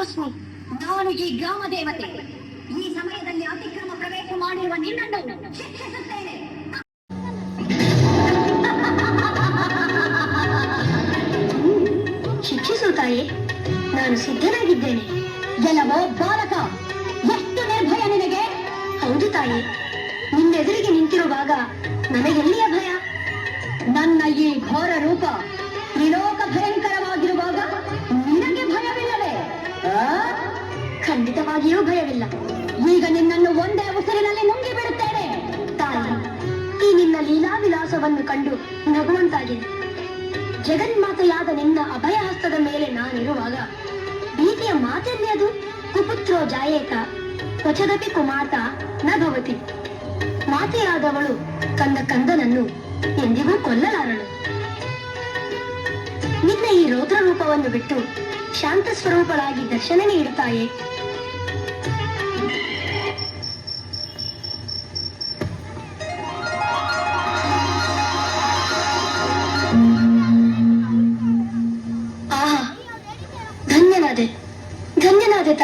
ರೋಶ್ನಿ ನಾನು ಈ ಗ್ರಾಮ ದೇವತೆ. ಈ ಸಮಯದಲ್ಲಿ ಅತಿಕ್ರಮ ಪ್ರವೇಶ ಮಾಡಿರುವ ನಿನ್ನನ್ನು ಶಿಕ್ಷಿಸುತ್ತೇನೆ. ಶಿಕ್ಷಿಸು ತಾಯಿ, ನಾನು ಸಿದ್ಧನಾಗಿದ್ದೇನೆ. ಎಲ್ಲವೋ ಬಾಲಕ ಎಷ್ಟು ನಿರ್ಭಯ ನಿನಗೆ? ಹೌದು ತಾಯಿ, ನಿನ್ನೆದುರಿಗೆ ನಿಂತಿರುವಾಗ ನನಗೆಲ್ಲಿಯ ಭಯ? ನನ್ನ ಈ ಘೋರ ರೂಪ ತ್ರಿಲೋಕ ಭಯಂಕರ ಖಂಡಿತವಾಗಿಯೂ ಭಯವಿಲ್ಲ. ಈಗ ನಿನ್ನನ್ನು ಒಂದೇ ಉಸಿರಿನಲ್ಲಿ ನುಂಗಿ ಬಿಡುತ್ತೇನೆ. ತಾಯಿ, ಈ ನಿನ್ನ ಲೀಲಾ ವಿಲಾಸವನ್ನು ಕಂಡು ನಗುವಂತಾಗಿದೆ ಜಗನ್ಮಾತೆಯಾದ ನಿನ್ನ ಅಭಯ ಹಸ್ತದ ಮೇಲೆ ನಾನಿರುವಾಗ, ಭೀತಿಯ ಮಾತೆಲ್ಲಿ ಕುಪುತ್ರೋ ಜಾಯೇತ ಕ್ವಚದಪಿ ಕುಮಾರ್ತ ನ ಭವತಿ ಮಾತೆಯಾದವಳು ಕಂದ ಕಂದನನ್ನು ಎಂದಿಗೂ ಕೊಲ್ಲಲಾರಳು. ನಿನ್ನ ಈ ರೌದ್ರ ರೂಪವನ್ನು ಬಿಟ್ಟು ಶಾಂತ ಸ್ವರೂಪಳಾಗಿ ದರ್ಶನ ನೀಡುತ್ತಾಯೇ?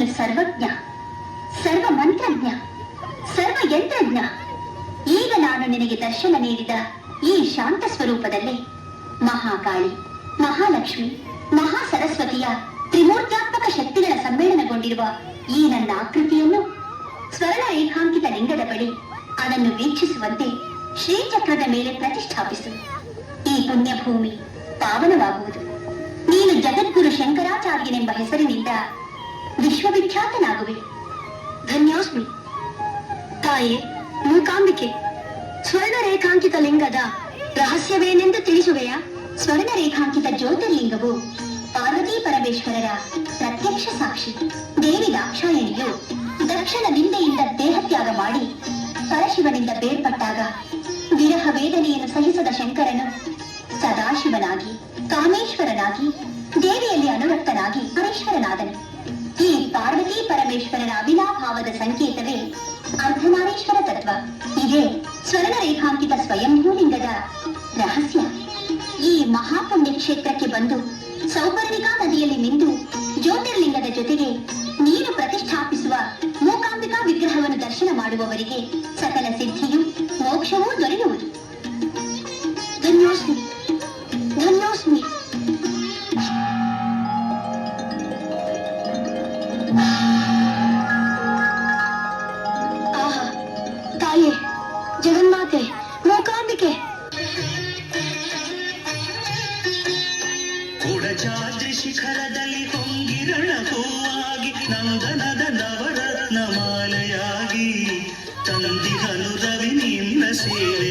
ನೀನು ಸರ್ವಜ್ಞ, ಸರ್ವ ಮಂತ್ರಜ್ಞ, ಸರ್ವ ಯಂತ್ರಜ್ಞ. ಈಗ ನಾನು ನಿನಗೆ ದರ್ಶನ ನೀಡಿದ ಈ ಶಾಂತ ಸ್ವರೂಪದಲ್ಲಿ ಮಹಾಕಾಳಿ, ಮಹಾಲಕ್ಷ್ಮಿ ಮಹಾ ಸರಸ್ವತಿಯ ತ್ರಿಮೂರ್ತ್ಯಾತ್ಮಕ ಶಕ್ತಿಗಳ ಸಮ್ಮೇಳನಗೊಂಡಿರುವ ಈ ನನ್ನ ಆಕೃತಿಯನ್ನು ಸ್ವರ್ಣ ರೇಖಾಂಕಿತ ಲಿಂಗದ ಬಳಿ ಅದನ್ನು ವೀಕ್ಷಿಸುವಂತೆ ಶ್ರೀಚಕ್ರದ ಮೇಲೆ ಪ್ರತಿಷ್ಠಾಪಿಸು. ಈ ಪುಣ್ಯಭೂಮಿ ಪಾವನವಾಗುವುದು. ನೀನು ಜಗದ್ಗುರು ಶಂಕರಾಚಾರ್ಯನೆಂಬ ಹೆಸರಿನಿಂದ ವಿಶ್ವವಿಖ್ಯಾತನಾಗುವೆ. ಧನ್ಯೋಸ್ಮಿ. ತಾಯೇ, ಮೂಕಾಂಬಿಕೆ. ಸ್ವರ್ಣ ರೇಖಾಂಕಿತ ಲಿಂಗದ ರಹಸ್ಯವೇನೆಂದು ತಿಳಿಸುವೆಯಾ? ಸ್ವರ್ಣ ರೇಖಾಂಕಿತ ಜ್ಯೋತಿರ್ಲಿಂಗವು ಪಾರ್ವತಿ ಪರಮೇಶ್ವರರ ಪ್ರತ್ಯಕ್ಷ ಸಾಕ್ಷಿ. ದೇವಿ ದಾಕ್ಷಾಯಣಿಯು ದಕ್ಷಿಣ ನಿಂದೆಯಿಂದ ದೇಹತ್ಯಾಗ ಮಾಡಿ ಪರಶಿವನಿಂದ ಬೇರ್ಪಟ್ಟಾಗ ವಿರಹ ವೇದನೆಯನ್ನು ಸಹಿಸದ ಶಂಕರನು ಸದಾಶಿವನಾಗಿ, ಕಾಮೇಶ್ವರನಾಗಿ, ದೇವಿಯಲ್ಲಿ ಅನುರಕ್ತನಾಗಿ ಪರೇಶ್ವರನಾದನು ಈ ಪಾರ್ವತಿ ಪರಮೇಶ್ವರನ ಅವಿನಾಭಾವದ ಸಂಕೇತವೇ ಅರ್ಧನಾರೇಶ್ವರ ತತ್ವ. ಇದೇ ಸ್ವರ್ಣ ರೇಖಾಂಕಿತ ಸ್ವಯಂಭೂಲಿಂಗದ ರಹಸ್ಯ. ಈ ಮಹಾಪುಣ್ಯ ಕ್ಷೇತ್ರಕ್ಕೆ ಬಂದು ಸೌಪರ್ಣಿಕಾ ನದಿಯಲ್ಲಿ ನಿಂತು ಜ್ಯೋತಿರ್ಲಿಂಗದ ಜೊತೆಗೆ ನೀನು ಪ್ರತಿಷ್ಠಾಪಿಸುವ ಮೂಕಾಂಬಿಕಾ ವಿಗ್ರಹವನ್ನು ದರ್ಶನ ಮಾಡುವವರಿಗೆ ಸಕಲ ಸಿದ್ಧಿಯು ಮೋಕ್ಷವೂ ದೊರೆಯುವುದು ನಿನ್ನ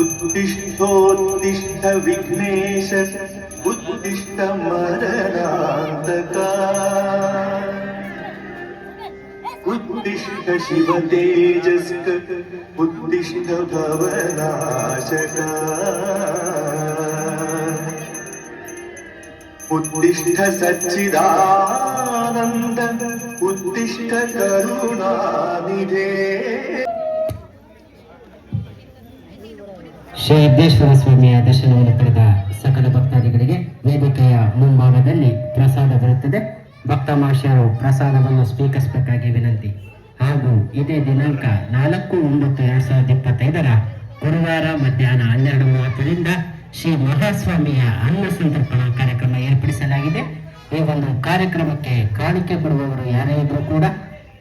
ഉത്തിഷ്ഠോത്തിഷ്ഠ വിഘ്നേശ ഉത്തിഷ്ഠ മരണാന്തക ഉത്തിഷ്ഠ ശിവ തേജസ്ക ഉത്തിഷ്ഠ ഭവനാശക ഉത്തിഷ്ഠ സച്ചിദാനന്ദ ഉത്തിഷ്ഠ കരുണാനിധേ ಶ್ರೀ ಸ್ವಾಮಿಯ ದರ್ಶನವನ್ನು ಪಡೆದ ಸಕಲ ಭಕ್ತಾದಿಗಳಿಗೆ ವೇದಿಕೆಯ ಮುಂಭಾಗದಲ್ಲಿ ಪ್ರಸಾದ ಬರುತ್ತದೆ. ಭಕ್ತ ಮಹಾಶಯರು ಪ್ರಸಾದವನ್ನು ಸ್ವೀಕರಿಸಬೇಕಾಗಿ ವಿನಂತಿ. ಹಾಗೂ ಇದೇ ದಿನಾಂಕ ನಾಲ್ಕು ಒಂಬತ್ತು ಎರಡ್ ಸಾವಿರದ ಇಪ್ಪತ್ತೈದರ ಗುರುವಾರ ಮಧ್ಯಾಹ್ನ ಹನ್ನೆರಡು ಮೂವತ್ತರಿಂದ ಶ್ರೀ ಮಹಾಸ್ವಾಮಿಯ ಅನ್ನ ಸಂತರ್ಪಣಾ ಕಾರ್ಯಕ್ರಮ ಏರ್ಪಡಿಸಲಾಗಿದೆ. ಈ ಒಂದು ಕಾರ್ಯಕ್ರಮಕ್ಕೆ ಕಾಣಿಕೆ ಕೊಡುವವರು ಯಾರೇ ಇದ್ರೂ ಕೂಡ